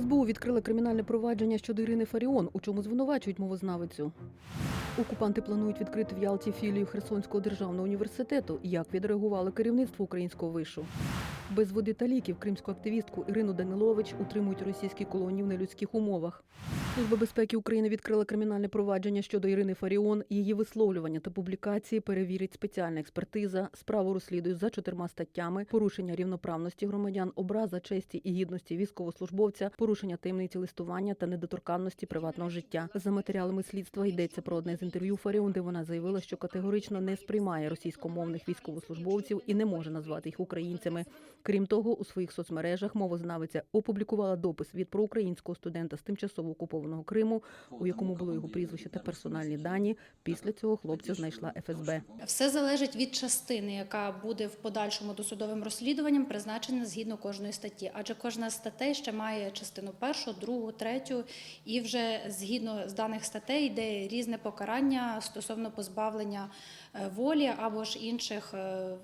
СБУ відкрила кримінальне провадження щодо Ірини Фаріон, у чому звинувачують мовознавицю. Окупанти планують відкрити в Ялті філію Херсонського державного університету. Як відреагувало керівництво українського вишу? Без води та ліків кримську активістку Ірину Данилович утримують російські колонії в нелюдських умовах. Служба безпеки України відкрила кримінальне провадження щодо Ірини Фаріон. Її висловлювання та публікації перевірить спеціальна експертиза. Справу розслідують за чотирма статтями: порушення рівноправності громадян, образа честі і гідності військовослужбовця, порушення таємниці листування та недоторканності приватного життя. За матеріалами слідства йдеться про одне з інтерв'ю Фаріон, де вона заявила, що категорично не сприймає російськомовних військовослужбовців і не може назвати їх українцями. Крім того, у своїх соцмережах мовознавиця опублікувала допис від проукраїнського студента з тимчасово окупованого Криму, у якому було його прізвище та персональні дані. Після цього хлопця знайшла ФСБ. Все залежить від частини, яка буде в подальшому досудовим розслідуванням призначена згідно кожної статті. Адже кожна статей ще має частину першу, другу, третю, і вже згідно з даних статей йде різне покарання стосовно позбавлення е, волі або ж інших е,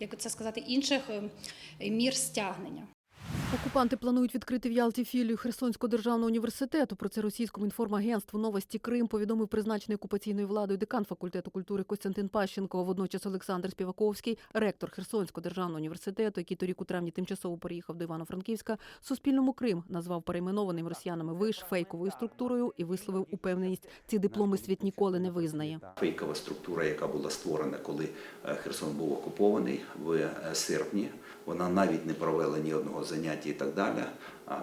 як це сказати, інших е, мір стягнення. Окупанти планують відкрити в Ялті філію Херсонського державного університету. Про це російському інформагентству Новості Крим повідомив призначений окупаційною владою декан факультету культури Костянтин Пащенко. Водночас Олександр Співаковський, ректор Херсонського державного університету, який торік у травні тимчасово переїхав до Івано-Франківська, Суспільному Крим назвав перейменованим росіянами виш фейковою структурою і висловив упевненість, ці дипломи світ ніколи не визнає. Фейкова структура, яка була створена, коли е, Херсон був окупований в е, серпні. Вона навіть не провела ні одного заняття і так далі.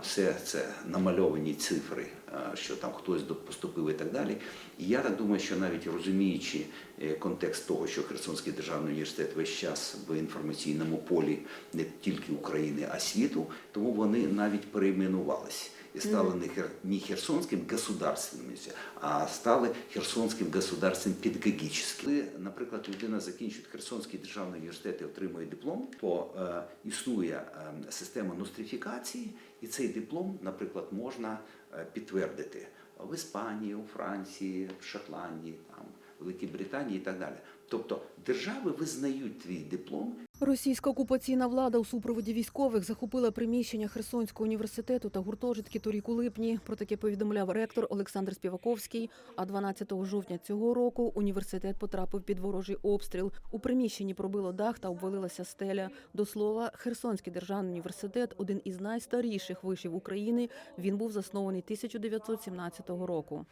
Все це намальовані цифри, що там хтось поступив і так далі. І я так думаю, що навіть розуміючи е, контекст того, що Херсонський державний університет весь час в інформаційному полі не тільки України, а світу, тому вони навіть перейменувалися і стали не, хер, не Херсонским государственным, а стали Херсонським государством педагогічним. Коли, наприклад, людина закінчує Херсонський державний університет і отримує диплом, то е, існує е, система нострифікації, і цей диплом, наприклад, можна е, підтвердити в Іспанії, у Франції, в Шотландії, там, Великій Британії і так далі. Тобто держави визнають твій диплом Російська окупаційна влада у супроводі військових захопила приміщення Херсонського університету та гуртожитки торік у липні. Про таке повідомляв ректор Олександр Співаковський. А 12 жовтня цього року університет потрапив під ворожий обстріл. У приміщенні пробило дах та обвалилася стеля. До слова, Херсонський державний університет один із найстаріших вишів України. Він був заснований 1917 року.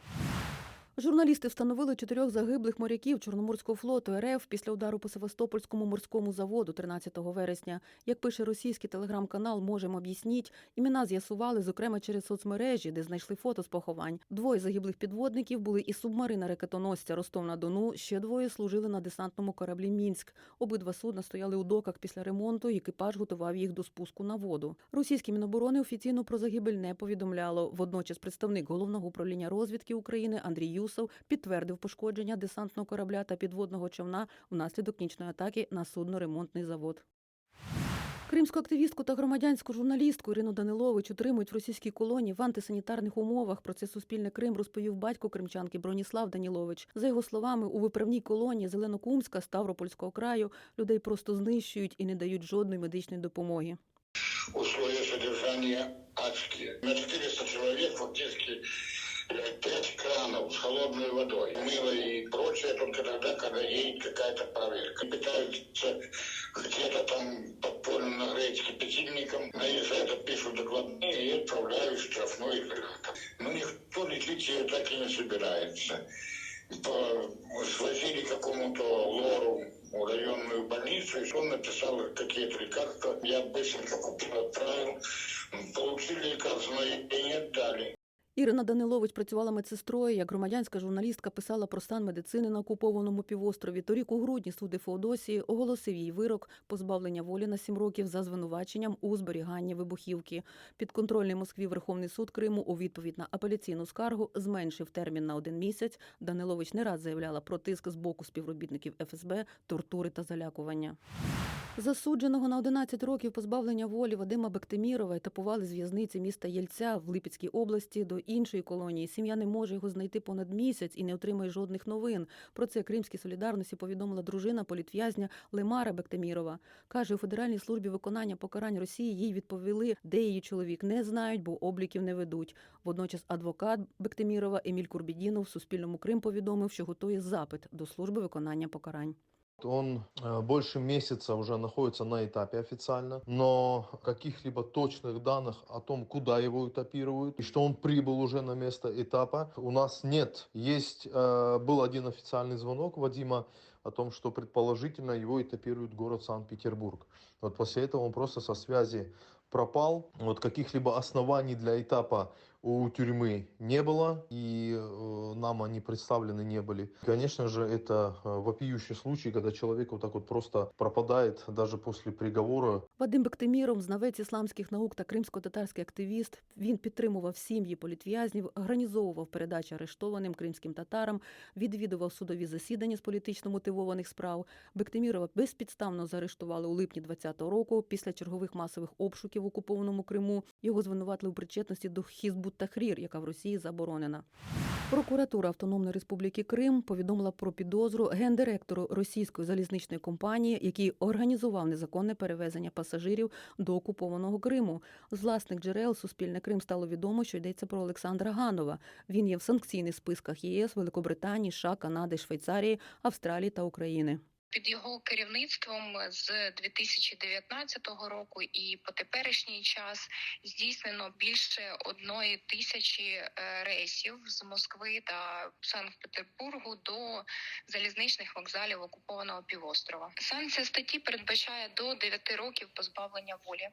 Журналісти встановили чотирьох загиблих моряків Чорноморського флоту РФ після удару по Севастопольському морському заводу 13 вересня. Як пише російський телеграм-канал «Можемо об'ясніть», імена з'ясували, зокрема через соцмережі, де знайшли фото з поховань. Двоє загиблих підводників були із субмарина ракетоносця Ростов-на-Дону. Ще двоє служили на десантному кораблі Мінськ. Обидва судна стояли у доках після ремонту. і Екіпаж готував їх до спуску на воду. Російське міноборони офіційно про загибель не повідомляло. Водночас представник головного управління розвідки України Андрій Юсов підтвердив пошкодження десантного корабля та підводного човна внаслідок нічної атаки на судно-ремонтний завод. Кримську активістку та громадянську журналістку Ірину Данилович утримують в російській колонії в антисанітарних умовах. Про це Суспільне Крим розповів батько кримчанки Броніслав Данілович. За його словами, у виправній колонії Зеленокумська Ставропольського краю людей просто знищують і не дають жодної медичної допомоги. условия содержания адские. На 400 человек фактически холодной водой. Мыло и прочее только тогда, когда едет какая-то проверка. Пытаются где-то там подпольно нагреть кипятильником, наезжают, отпишут докладные и отправляют штрафной изолятор. Но никто лечить ее так и не собирается. По- Свозили какому-то лору в районную больницу, и он написал какие-то лекарства. Я быстренько купил, отправил. Получили лекарства, но и не отдали. Ірина Данилович працювала медсестрою. Як громадянська журналістка писала про стан медицини на окупованому півострові. Торік у грудні суди Феодосії оголосив їй вирок позбавлення волі на сім років за звинуваченням у зберіганні вибухівки. Підконтрольний Москві Верховний суд Криму у відповідь на апеляційну скаргу зменшив термін на один місяць. Данилович не раз заявляла про тиск з боку співробітників ФСБ, тортури та залякування. Засудженого на 11 років позбавлення волі Вадима Бектемірова етапували з в'язниці міста Єльця в Липецькій області до іншої колонії. Сім'я не може його знайти понад місяць і не отримує жодних новин. Про це Кримській солідарності повідомила дружина політв'язня Лемара Бектемірова. Каже, у Федеральній службі виконання покарань Росії їй відповіли, де її чоловік не знають, бо обліків не ведуть. Водночас адвокат Бектемірова Еміль Курбідінов Суспільному Крим повідомив, що готує запит до служби виконання покарань. Он э, больше месяца уже находится на этапе официально, но каких-либо точных данных о том, куда его этапируют и что он прибыл уже на место этапа, у нас нет. Есть э, был один официальный звонок Вадима о том, что предположительно его этапируют в город Санкт-Петербург. Вот после этого он просто со связи пропал. Вот каких-либо оснований для этапа у тюрьмы не было, и э, нам они представлены не были. Конечно же, это э, вопиющий случай, когда человек вот так вот просто пропадает даже после приговора. Вадим Бектеміров, знавець ісламських наук та кримсько-татарський активіст. Він підтримував сім'ї політв'язнів, організовував передачі арештованим кримським татарам, відвідував судові засідання з політично мотивованих справ. Бектемірова безпідставно заарештували у липні 2020 року після чергових масових обшуків в окупованому Криму. Його звинуватили у причетності до Хізбут Тахрір, яка в Росії заборонена. Прокуратура Автономної Республіки Крим повідомила про підозру гендиректору російської залізничної компанії, який організував незаконне перевезення пасажирів до окупованого Криму. З власних джерел Суспільне Крим стало відомо, що йдеться про Олександра Ганова. Він є в санкційних списках ЄС, Великобританії, США, Канади, Швейцарії, Австралії та України. Під його керівництвом з 2019 року і по теперішній час здійснено більше одної тисячі е, рейсів з Москви та Санкт-Петербургу до залізничних вокзалів окупованого півострова. Санкція статті передбачає до 9 років позбавлення волі.